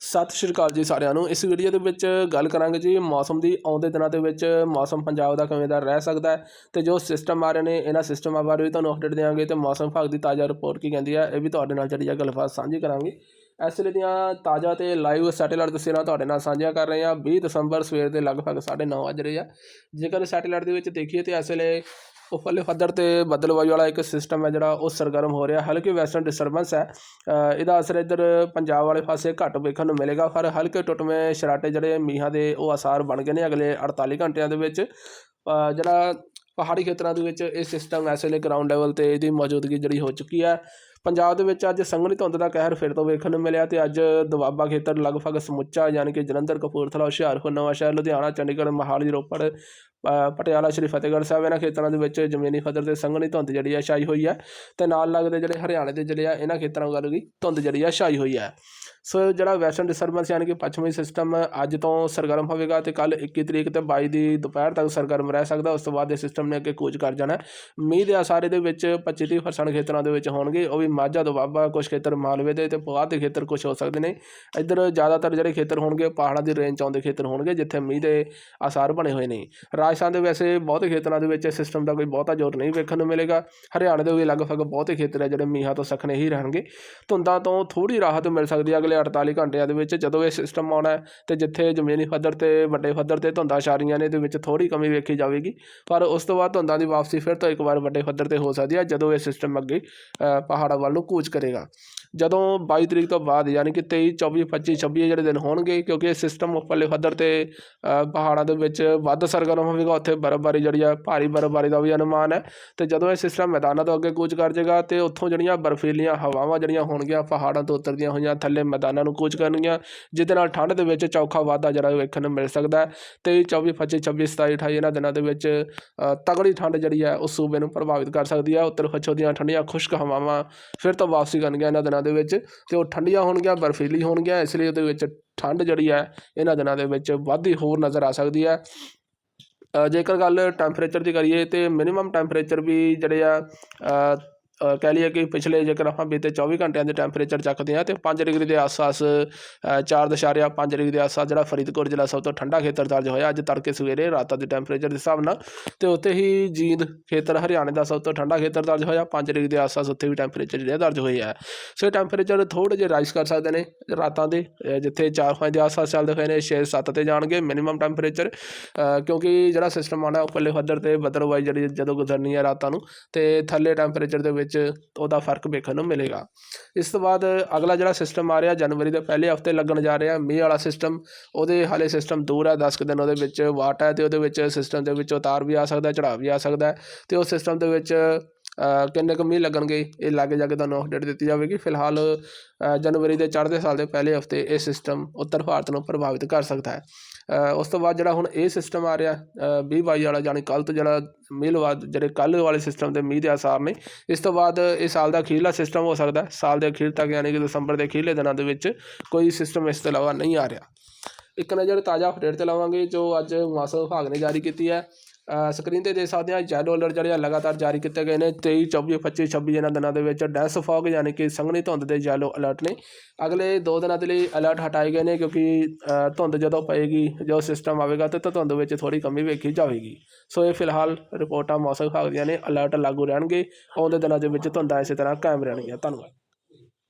ਸਤਿ ਸ਼੍ਰੀ ਅਕਾਲ ਜੀ ਸਾਰਿਆਂ ਨੂੰ। ਇਸ ਵੀਡੀਓ ਦੇ ਵਿੱਚ ਗੱਲ ਕਰਾਂਗੇ ਜੀ ਮੌਸਮ ਦੀ। ਆਉਂਦੇ ਦਿਨਾਂ ਦੇ ਵਿੱਚ ਮੌਸਮ ਪੰਜਾਬ ਦਾ ਕਿਵੇਂ ਦਾ ਰਹਿ ਸਕਦਾ ਹੈ ਤੇ ਜੋ ਸਿਸਟਮ ਆ ਰਹੇ ਨੇ, ਇਹਨਾਂ ਸਿਸਟਮਾਂ ਬਾਰੇ ਵੀ ਤੁਹਾਨੂੰ ਅਪਡੇਟ ਦੇਵਾਂਗੇ ਤੇ ਮੌਸਮ ਵਿਭਾਗ ਦੀ ਤਾਜ਼ਾ ਰਿਪੋਰਟ ਕੀ ਕਹਿੰਦੀ ਹੈ ਇਹ ਵੀ ਤੁਹਾਡੇ ਨਾਲ ਜਿਹੜੀ ਆ ਗੱਲਬਾਤ ਸਾਂਝੀ ਕਰਾਂਗੇ। ਇਸ ਵੇਲੇ ਦੀਆਂ ਤਾਜ਼ਾ ਤੇ ਲਾਈਵ ਸੈਟੇਲਾਈਟ ਤਸਵੀਰਾਂ ਤੁਹਾਡੇ ਨਾਲ ਸਾਂਝੀਆਂ ਕਰ ਰਹੇ ਹਾਂ। 20 ਦਸੰਬਰ ਸਵੇਰ ਦੇ ਲਗਭਗ 9:30 ਵਜ ਰਹੇ ਆ। ਜੇਕਰ ਸੈਟੇਲਾਈਟ ਦੇ ਵਿੱਚ ਦੇਖੀਏ ਤੇ ਇਸ ਵੇਲੇ ਉਪਰਲੇ ਪੱਧਰ ਤੇ ਬਦਲਵਾਈ ਵਾਲਾ ਇੱਕ ਸਿਸਟਮ ਹੈ ਜਿਹੜਾ ਉਹ ਸਰਗਰਮ ਹੋ ਰਿਹਾ। ਹਲਕੀ ਵੈਸਟਰਨ ਡਿਸਟਰਬੈਂਸ ਹੈ। ਇਹਦਾ ਅਸਰ ਇੱਧਰ ਪੰਜਾਬ ਵਾਲੇ ਪਾਸੇ ਘੱਟ ਵੇਖਣ ਨੂੰ ਮਿਲੇਗਾ, ਪਰ ਹਲਕੇ ਟੁੱਟਵੇਂ ਸ਼ਰਾਟੇ ਜਿਹੜੇ ਮੀਂਹਾਂ ਦੇ ਉਹ ਆਸਾਰ ਬਣ ਗਏ ਨੇ ਅਗਲੇ 48 ਘੰਟਿਆਂ ਦੇ ਵਿੱਚ। ਜਿਹੜਾ ਪਹਾੜੀ ਖੇਤਰਾਂ ਦੇ ਵਿੱਚ ਇਹ ਸਿਸਟਮ ਇਸ ਵੇਲੇ ਗਰਾਊਂਡ ਲੈਵਲ ਤੇ ਇਹਦੀ ਮੌਜੂਦਗੀ ਜਿਹੜੀ ਹੋ ਚੁੱਕੀ ਹੈ। ਪੰਜਾਬ ਦੇ ਵਿੱਚ ਅੱਜ ਸੰਘਣੀ ਧੁੰਦ ਦਾ ਕਹਿਰ ਫਿਰ ਤੋਂ ਵੇਖਣ ਨੂੰ ਮਿਲਿਆ ਤੇ ਅੱਜ ਦੁਆਬਾ ਖੇਤਰ ਲਗਭਗ ਸਮੁੱਚਾ ਯਾਨੀ ਕਿ ਜਲੰਧਰ ਕਪੂਰਥਲਾ ਹੁਸ਼ਿਆਰਪੁਰ ਨਵਾਂਸ਼ਹਿਰ ਲੁਧਿਆਣਾ ਚੰਡੀਗੜ੍ਹ ਮੋਹਾਲੀ ਰੋਪੜ ਅ, ਪਟਿਆਲਾ ਸ਼੍ਰੀ ਫਤਿਹਗੜ੍ਹ ਸਾਹਿਬ ਇਹਨਾਂ ਖੇਤਰਾਂ ਦੇ ਵਿੱਚ ਜ਼ਮੀਨੀ ਪੱਧਰ ਤੇ ਸੰਘਣੀ ਧੁੰਦ ਜਿਹੜੀ ਆ ਛਾਈ ਹੋਈ ਹੈ ਤੇ ਨਾਲ ਲੱਗਦੇ ਜਿਹੜੇ ਹਰਿਆਣੇ ਦੇ ਜਿਹੜੇ ਆ ਇਹਨਾਂ ਖੇਤਰਾਂ ਵੱਲ ਵੀ ਧੁੰਦ ਜਿਹੜੀ ਆ ਛਾਈ ਹੋਈ ਹੈ ਸੋ ਜਿਹੜਾ ਵੈਸਟਰਨ ਡਿਸਟਰਬੈਂਸ ਯਾਨੀ ਕਿ ਪੱਛਮੀ ਸਿਸਟਮ ਅੱਜ ਤੋਂ ਸਰਗਰਮ ਹੋਵੇਗਾ ਤੇ ਕੱਲ 21 ਤਰੀਕ ਤੇ 22 ਦੀ ਦੁਪਹਿਰ ਤੱਕ ਸਰਗਰਮ ਰਹਿ ਸਕਦਾ ਉਸ ਤੋਂ ਬਾਅਦ ਇਹ ਸਿਸਟਮ ਨੇ ਅੱਗੇ ਕੂਚ ਕਰ ਜਾਣਾ। ਮੀਂਹ ਦੇ ਆਸਾਰੇ ਦੇ ਵਿੱਚ 25-30% ਖੇਤਰਾਂ ਦੇ ਵਿੱਚ ਹੋਣਗੇ ਉਹ ਵੀ ਮਾਝਾ ਦੁਆਬਾ ਕੁਝ ਖੇਤਰ ਮਾਲਵੇ ਦੇ ਤੇ ਪੁਆਧ ਦੇ ਖੇਤਰ ਕੁਝ ਹੋ ਸਕਦੇ ਨੇ। ਇੱਧਰ ਜ਼ਿਆਦਾਤਰ ਜਿਹੜੇ ਖੇਤਰ ਹੋਣਗੇ ਪਹਾੜਾਂ ਦੀ ਰੇਂਜ 'ਚ ਆਉਂਦੇ ਖੇਤਰ ਹੋਣਗੇ ਜਿੱਥੇ ਮੀਂਹ ਦੇ ਆਸਾਰ ਬਣੇ ਹੋਏ ਨੇ। ਰਾਜਸਥਾਨ ਦੇ ਵੈਸੇ ਬਹੁਤੇ ਖੇਤਰਾਂ ਦੇ ਵਿੱਚ ਇਸ ਸਿਸਟਮ ਦਾ ਕੋਈ ਬਹੁਤਾ ਜ਼ੋਰ ਨਹੀਂ ਵੇਖਣ ਨੂੰ ਮਿਲੇਗਾ। ਹਰਿਆਣੇ ਦੇ ਵੀ ਲਗਭਗ ਬਹੁਤੇ ਖੇਤਰ ਹੈ ਜਿਹੜੇ ਮੀਂਹਾਂ ਤੋਂ ਸਖਣੇ ਹੀ ਰਹਿਣਗੇ। ਧੁੰਦਾਂ ਤੋਂ ਥੋੜੀ ਰਾਹਤ ਮਿਲ ਸਕਦੀ ਹੈ ਅਗਲੇ 48 ਘੰਟਿਆਂ ਦੇ ਵਿੱਚ। ਜਦੋਂ ਇਹ ਸਿਸਟਮ ਆਉਣਾ ਹੈ ਤੇ ਜਿੱਥੇ ਜ਼ਮੀਨੀ ਪੱਧਰ ਤੇ ਵੱਡੇ ਪੱਧਰ ਤੇ ਧੁੰਦਾਂ ਛਾ ਨੇ ਇਹਦੇ ਵਿੱਚ ਥੋੜੀ ਕਮੀ ਵੇਖੀ ਜਾਵੇਗੀ। ਪਰ ਉਸ ਤੋਂ ਬਾਅਦ ਧੁੰਦਾਂ ਦੀ ਵਾਪਸੀ ਫਿਰ ਤੋਂ ਇੱਕ ਵਾਰ ਵੱਡੇ ਪੱਧਰ ਤੇ ਹੋ ਸਕਦੀ ਹੈ ਜਦੋਂ ਇਹ ਸਿਸਟਮ ਅੱਗੇ ਅ, ਪਹਾੜਾਂ ਵੱਲ ਨੂੰ ਕੂਚ ਕਰੇਗਾ। ਜਦੋਂ 22 ਤਰੀਕ ਤੋਂ ਬਾਅਦ ਯਾਨੀ ਕਿ 23 24 25 26 ਜਿਹੜੇ ਦਿਨ ਹੋਣਗੇ, ਕਿਉਂਕਿ ਇਹ ਸਿਸਟਮ ਉੱਪਰਲੇ ਪੱਧਰ ਤੇ ਪਹਾੜਾਂ ਦੇ ਵਿੱਚ ਵੱਧ ਸਰਗਰਮ ਹੋਵੇਗਾ, ਉੱਥੇ ਬਰਫ਼ਬਾਰੀ ਜਿਹੜੀ ਆ, ਭਾਰੀ ਬਰਫ਼ਬਾਰੀ ਦਾ ਵੀ ਅਨੁਮਾਨ ਹੈ। ਤੇ ਜਦੋਂ ਇਹ ਸਿਸਟਮ ਮੈਦਾਨਾਂ ਤੋਂ ਅੱਗੇ ਕੂਚ ਕਰ ਜਾਏਗਾ ਤੇ ਉੱਥੋਂ ਜਿਹੜੀਆਂ ਬਰਫੀਲੀਆਂ ਹਵਾਵਾਂ ਜਿਹੜੀਆਂ ਹੋਣਗੀਆਂ, ਪਹਾੜਾਂ ਤੋਂ ਉਤਰਦੀਆਂ ਹੋਈਆਂ, ਥੱਲੇ ਮੈਦਾਨਾਂ ਨੂੰ ਕੂਚ ਕਰਨਗੀਆਂ, ਜਿਹਦੇ ਨਾਲ ਠੰਡ ਦੇ ਵਿੱਚ ਚੌਖਾ ਵਾਧਾ ਜਿਹੜਾ ਵੇਖਣ ਨੂੰ ਮਿਲ ਸਕਦਾ ਹੈ। 23 24 25 26 27 28 ਇਹਨਾਂ ਦਿਨਾਂ ਦੇ ਵਿੱਚ ਤਗੜੀ ਠੰਡ ਜਿਹੜੀ ਹੈ, ਉਹ ਸੂਬੇ ਨੂੰ ਪ੍ਰਭਾਵਿਤ ਕਰ ਸਕਦੀ ਹੈ। ਉੱਤਰ ਪੱਛਮ ਦੀਆਂ ਠੰਡੀਆਂ, ਖੁਸ਼ਕ ਹਵਾਵਾਂ ਫਿਰ ਤੋਂ ਵਾਪਸੀ ਕਰਨਗੀਆਂ ਇਹਨਾਂ ਦਿਨਾਂ ਦੇ ਵਿੱਚ ਤੇ ਉਹ ਠੰਡੀਆਂ ਹੋਣਗੀਆਂ, ਬਰਫੀਲੀ ਹੋਣਗੀਆਂ, ਇਸ ਲਈ ਉਹਦੇ ਵਿੱਚ ਠੰਡ ਜਿਹੜੀ ਹੈ, ਇਹਨਾਂ ਦਿਨਾਂ ਦੇ ਵਿੱਚ ਵੱਧਦੀ ਹੋਰ ਨਜ਼ਰ ਆ ਸਕਦੀ ਹੈ। ਜੇਕਰ ਗੱਲ ਟੈਂਪਰੇਚਰ ਦੀ ਕਰੀਏ ਤੇ ਮਿਨੀਮਮ ਟੈਂਪਰੇਚਰ ਵੀ ਜਿਹੜੇ ਆ ਕਹਿ ਲਈਏ ਕਿ ਪਿਛਲੇ ਜੇਕਰ ਆਪਾਂ ਬੀਤੇ 24 ਘੰਟਿਆਂ ਦੇ ਟੈਂਪਰੇਚਰ ਚੱਕਦੇ ਆ ਤੇ 5 ਡਿਗਰੀ ਦੇ ਆਸ-ਪਾਸ 4.5 ਡਿਗਰੀ ਦੇ ਆਸ-ਪਾਸ ਜਿਹੜਾ ਫਰੀਦਕੋਟ ਜ਼ਿਲ੍ਹਾ ਸਭ ਤੋਂ ਠੰਡਾ ਖੇਤਰ ਦਰਜ ਹੋਇਆ, ਅੱਜ ਤੜਕੇ ਸਵੇਰੇ ਰਾਤਾਂ ਦੇ ਟੈਂਪਰੇਚਰ ਦੇ ਹਿਸਾਬ ਨਾਲ ਤੇ ਉੱਥੇ ਹੀ ਜੀਂਦ ਖੇਤਰ ਹਰਿਆਣੇ ਦਾ ਸਭ ਤੋਂ ਠੰਡਾ ਖੇਤਰ ਦਰਜ ਹੋਇਆ 5 ਡਿਗਰੀ ਦੇ ਆਸ-ਪਾਸ ਉੱਥੇ ਵੀ ਟੈਂਪਰੇਚਰ ਜਿਹੜੇ ਦਰਜ ਹੋਏ ਆ। ਸੋ ਇਹ ਟੈਂਪਰੇਚਰ ਥੋੜ੍ਹੇ ਜਿਹੇ ਰਾਈਜ਼ ਕਰ ਸਕਦੇ ਨੇ ਰਾਤਾਂ ਦੇ ਜਿੱਥੇ 4-5 ਦੇ ਆਸ-ਪਾਸ ਚੱਲਦੇ ਹੋਏ ਨੇ 6-7 ਤੇ ਜਾਣਗੇ ਮਿਨੀਮਮ ਟੈਂਪਰੇਚਰ ਕਿਉਂਕਿ ਜਿਹੜਾ ਸਿਸਟਮ ਆਣਾ ਉੱਪਰਲੇ ਪੱਧਰ ਤੇ ਬਦਲਵਾਈ ਜਿਹੜੀ ਜਦੋਂ ਗੁਜ਼ਰਨੀ ਹੈ ਰਾਤਾਂ ਨੂੰ ਤੇ ਥੱਲੇ ਟੈਂਪਰੇਚਰ ਦੇ ਵਿੱਚ ਉਹਦਾ ਫ਼ਰਕ ਵੇਖਣ ਨੂੰ ਮਿਲੇਗਾ। ਇਸ ਤੋਂ ਬਾਅਦ ਅਗਲਾ ਜਿਹੜਾ ਸਿਸਟਮ ਆ ਰਿਹਾ, ਜਨਵਰੀ ਦੇ ਪਹਿਲੇ ਹਫ਼ਤੇ ਲੱਗਣ ਜਾ ਰਿਹਾ, ਮੀਂਹ ਵਾਲਾ ਸਿਸਟਮ ਉਹਦੇ ਹਾਲੇ ਸਿਸਟਮ ਦੂਰ ਹੈ 10 ਕੁ ਦਿਨ ਉਹਦੇ ਵਿੱਚ ਵਾਟ ਹੈ ਤੇ ਉਹਦੇ ਵਿੱਚ ਸਿਸਟਮ ਦੇ ਵਿੱਚ ਉਤਾਰ ਵੀ ਆ ਸਕਦਾ ਚੜਾਅ ਵੀ ਆ ਸਕਦਾ ਹੈ ਤੇ ਉਸ ਸਿਸਟਮ ਦੇ ਵਿੱਚ ਕਿੰਨੇ ਕੁ ਮੀਂਹ ਲੱਗਣਗੇ, ਇਹ ਲਾਗੇ ਜਾ ਕੇ ਤੁਹਾਨੂੰ ਅਪਡੇਟ ਦਿੱਤੀ ਜਾਵੇਗੀ। ਫਿਲਹਾਲ ਜਨਵਰੀ ਦੇ ਚੜ੍ਹਦੇ ਸਾਲ ਦੇ ਪਹਿਲੇ ਹਫ਼ਤੇ ਇਹ ਸਿਸਟਮ ਉੱਤਰ ਭਾਰਤ ਨੂੰ ਪ੍ਰਭਾਵਿਤ ਕਰ ਸਕਦਾ ਹੈ। ਉਸ ਤੋਂ ਬਾਅਦ ਜਿਹੜਾ ਹੁਣ ਇਹ ਸਿਸਟਮ ਆ ਰਿਹਾ 20 22 ਵਾਲਾ ਜਾਣੀ ਕੱਲ ਤੋਂ ਜਿਹੜਾ ਮੀਂਹ ਲਵਾ, ਜਿਹੜੇ ਕੱਲ ਵਾਲੇ ਸਿਸਟਮ ਦੇ ਮੀਂਹ ਦੇ ਆਸਾਰ ਨੇ, ਇਸ ਤੋਂ ਬਾਅਦ ਇਹ ਸਾਲ ਦਾ ਅਖੀਰਲਾ ਸਿਸਟਮ ਹੋ ਸਕਦਾ ਸਾਲ ਦੇ ਅਖੀਰ ਤੱਕ ਯਾਨੀ ਕਿ ਦਸੰਬਰ ਦੇ ਅਖੀਰਲੇ ਦਿਨਾਂ ਦੇ ਵਿੱਚ ਕੋਈ ਸਿਸਟਮ ਇਸ ਤੋਂ ਇਲਾਵਾ ਨਹੀਂ ਆ ਰਿਹਾ। ਇੱਕ ਨਜ਼ਰ ਤਾਜ਼ਾ ਅਪਡੇਟ ਤੇ ਲਾਵਾਂਗੇ, ਜੋ ਅੱਜ ਮੌਸਮ ਵਿਭਾਗ ਨੇ ਜਾਰੀ ਕੀਤੀ ਹੈ। ਸਕਰੀਨ ਤੇ ਦੇਖ ਸਕਦੇ ਹਾਂ ਯੈਲੋ ਅਲਰਟ ਜਿਹੜੇ ਲਗਾਤਾਰ ਜਾਰੀ ਕੀਤੇ ਗਏ ਨੇ 23 24 25 26 ਇਹਨਾਂ ਦਿਨਾਂ ਦੇ ਵਿੱਚ ਡੈਂਸ ਫੌਗ ਯਾਨੀ ਕਿ ਸੰਘਣੀ ਧੁੰਦ ਦੇ ਯੈਲੋ ਅਲਰਟ ਨੇ। ਅਗਲੇ ਦੋ ਦਿਨਾਂ ਦੇ ਲਈ ਅਲਰਟ ਹਟਾਏ ਗਏ ਨੇ ਕਿਉਂਕਿ ਧੁੰਦ ਜਦੋਂ ਪਏਗੀ, ਜੋ ਸਿਸਟਮ ਆਵੇਗਾ, ਤੇ ਤਾਂ ਧੁੰਦ ਵਿੱਚ ਥੋੜੀ ਕਮੀ ਵੇਖੀ ਜਾਵੇਗੀ। ਸੋ ਇਹ ਫਿਲਹਾਲ ਰਿਪੋਰਟਾਂ ਮੌਸਮ ਵਿਭਾਗ ਦੀਆਂ ਨੇ ਅਲਰਟ ਲਾਗੂ ਰਹਿਣਗੇ ਆਉਂਦੇ ਦਿਨਾਂ ਦੇ ਵਿੱਚ ਧੁੰਦਾਂ ਇਸੇ ਤਰ੍ਹਾਂ ਕਾਇਮ ਰਹਿਣਗੀਆਂ। ਧੰਨਵਾਦ।